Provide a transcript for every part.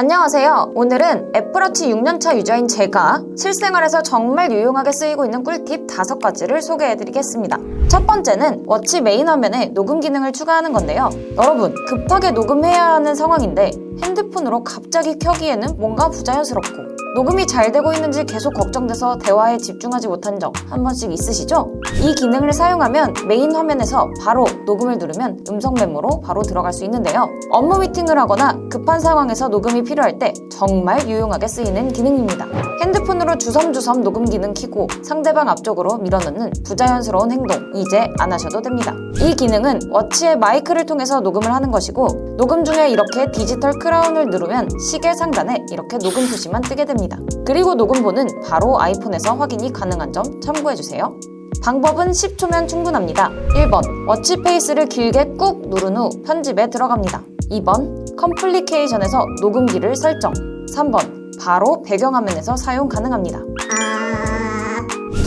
안녕하세요. 오늘은 애플워치 6년차 유저인 제가 실생활에서 정말 유용하게 쓰이고 있는 꿀팁 5가지를 소개해드리겠습니다. 첫 번째는 워치 메인 화면에 녹음 기능을 추가하는 건데요. 여러분, 급하게 녹음해야 하는 상황인데 핸드폰으로 갑자기 켜기에는 뭔가 부자연스럽고 녹음이 잘 되고 있는지 계속 걱정돼서 대화에 집중하지 못한 적 한 번씩 있으시죠? 이 기능을 사용하면 메인 화면에서 바로 녹음을 누르면 음성 메모로 바로 들어갈 수 있는데요. 업무 미팅을 하거나 급한 상황에서 녹음이 필요할 때 정말 유용하게 쓰이는 기능입니다. 핸드폰으로 주섬주섬 녹음 기능 켜고 상대방 앞쪽으로 밀어넣는 부자연스러운 행동 이제 안 하셔도 됩니다. 이 기능은 워치의 마이크를 통해서 녹음을 하는 것이고 녹음 중에 이렇게 디지털 크라운을 누르면 시계 상단에 이렇게 녹음 표시만 뜨게 됩니다. 그리고 녹음본은 바로 아이폰에서 확인이 가능한 점 참고해주세요. 방법은 10초면 충분합니다. 1번 워치 페이스를 길게 꾹 누른 후 편집에 들어갑니다. 2번 컴플리케이션에서 녹음기를 설정 3번 바로 배경화면에서 사용 가능합니다.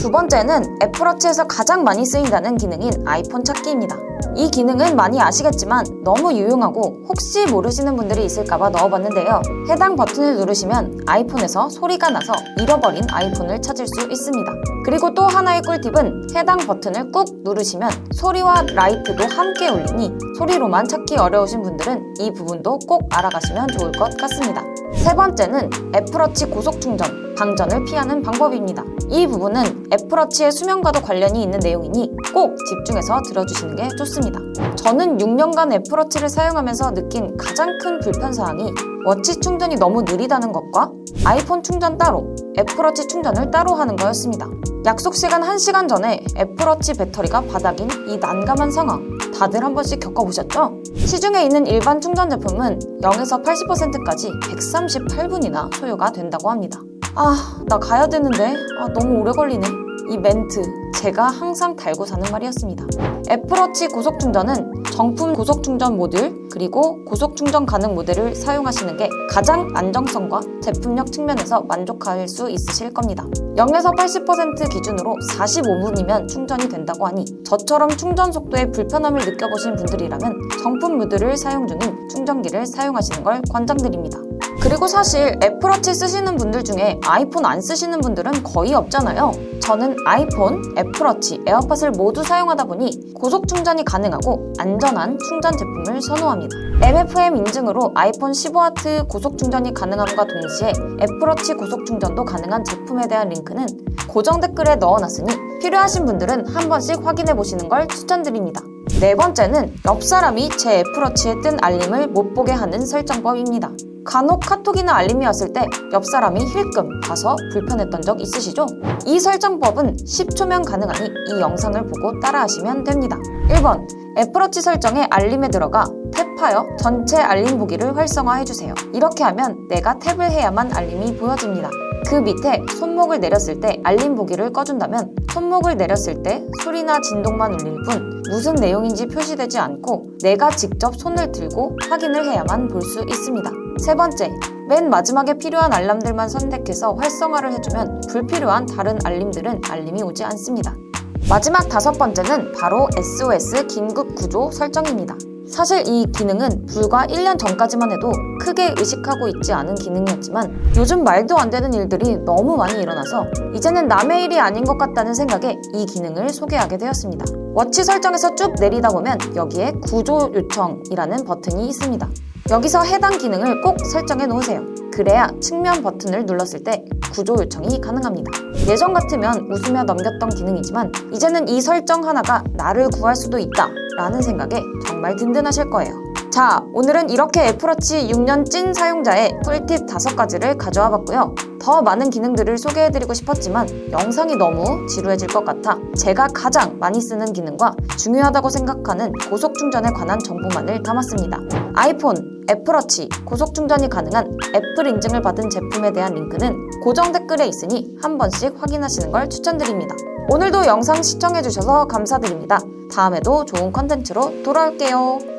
두 번째는 애플워치에서 가장 많이 쓰인다는 기능인 아이폰 찾기입니다. 이 기능은 많이 아시겠지만 너무 유용하고 혹시 모르시는 분들이 있을까봐 넣어봤는데요. 해당 버튼을 누르시면 아이폰에서 소리가 나서 잃어버린 아이폰을 찾을 수 있습니다. 그리고 또 하나의 꿀팁은 해당 버튼을 꾹 누르시면 소리와 라이트도 함께 울리니 소리로만 찾기 어려우신 분들은 이 부분도 꼭 알아가시면 좋을 것 같습니다. 세 번째는 애플워치 고속 충전, 방전을 피하는 방법입니다. 이 부분은 애플워치의 수명과도 관련이 있는 내용이니 꼭 집중해서 들어주시는 게 좋습니다. 저는 6년간 애플워치를 사용하면서 느낀 가장 큰 불편사항이 워치 충전이 너무 느리다는 것과 아이폰 충전 따로, 애플워치 충전을 따로 하는 거였습니다. 약속 시간 1시간 전에 애플워치 배터리가 바닥인 이 난감한 상황 다들 한 번씩 겪어보셨죠? 시중에 있는 일반 충전 제품은 0에서 80%까지 138분이나 소요가 된다고 합니다. 아, 나 가야 되는데. 아, 너무 오래 걸리네. 이 멘트, 제가 항상 달고 사는 말이었습니다. 애플워치 고속 충전은 정품 고속 충전 모듈, 그리고 고속 충전 가능 모델을 사용하시는 게 가장 안정성과 제품력 측면에서 만족할 수 있으실 겁니다. 0에서 80% 기준으로 45분이면 충전이 된다고 하니 저처럼 충전 속도에 불편함을 느껴보신 분들이라면 정품 모듈을 사용 중인 충전기를 사용하시는 걸 권장드립니다. 그리고 사실 애플워치 쓰시는 분들 중에 아이폰 안 쓰시는 분들은 거의 없잖아요. 저는 아이폰, 애플워치, 에어팟을 모두 사용하다 보니 고속 충전이 가능하고 안전한 충전 제품을 선호합니다. MFM 인증으로 아이폰 15W 고속 충전이 가능함과 동시에 애플워치 고속 충전도 가능한 제품에 대한 링크는 고정 댓글에 넣어놨으니 필요하신 분들은 한 번씩 확인해 보시는 걸 추천드립니다. 네 번째는 옆 사람이 제 애플워치에 뜬 알림을 못 보게 하는 설정법입니다. 간혹 카톡이나 알림이 왔을 때 옆 사람이 힐끔 봐서 불편했던 적 있으시죠? 이 설정법은 10초면 가능하니 이 영상을 보고 따라하시면 됩니다. 1번 애플워치 설정에 알림에 들어가 탭하여 전체 알림 보기를 활성화해주세요. 이렇게 하면 내가 탭을 해야만 알림이 보여집니다. 그 밑에 손목을 내렸을 때 알림 보기를 꺼준다면 손목을 내렸을 때 소리나 진동만 울릴 뿐 무슨 내용인지 표시되지 않고 내가 직접 손을 들고 확인을 해야만 볼 수 있습니다. 세 번째, 맨 마지막에 필요한 알람들만 선택해서 활성화를 해주면 불필요한 다른 알림들은 알림이 오지 않습니다. 마지막 다섯 번째는 바로 SOS 긴급 구조 설정입니다. 사실 이 기능은 불과 1년 전까지만 해도 크게 의식하고 있지 않은 기능이었지만 요즘 말도 안 되는 일들이 너무 많이 일어나서 이제는 남의 일이 아닌 것 같다는 생각에 이 기능을 소개하게 되었습니다. 워치 설정에서 쭉 내리다 보면 여기에 구조 요청이라는 버튼이 있습니다. 여기서 해당 기능을 꼭 설정해 놓으세요. 그래야 측면 버튼을 눌렀을 때 구조 요청이 가능합니다. 예전 같으면 웃으며 넘겼던 기능이지만 이제는 이 설정 하나가 나를 구할 수도 있다 라는 생각에 정말 든든하실 거예요. 자, 오늘은 이렇게 애플워치 6년 찐 사용자의 꿀팁 5가지를 가져와 봤고요. 더 많은 기능들을 소개해드리고 싶었지만 영상이 너무 지루해질 것 같아 제가 가장 많이 쓰는 기능과 중요하다고 생각하는 고속 충전에 관한 정보만을 담았습니다. 아이폰, 애플워치, 고속 충전이 가능한 애플 인증을 받은 제품에 대한 링크는 고정 댓글에 있으니 한 번씩 확인하시는 걸 추천드립니다. 오늘도 영상 시청해주셔서 감사드립니다. 다음에도 좋은 컨텐츠로 돌아올게요.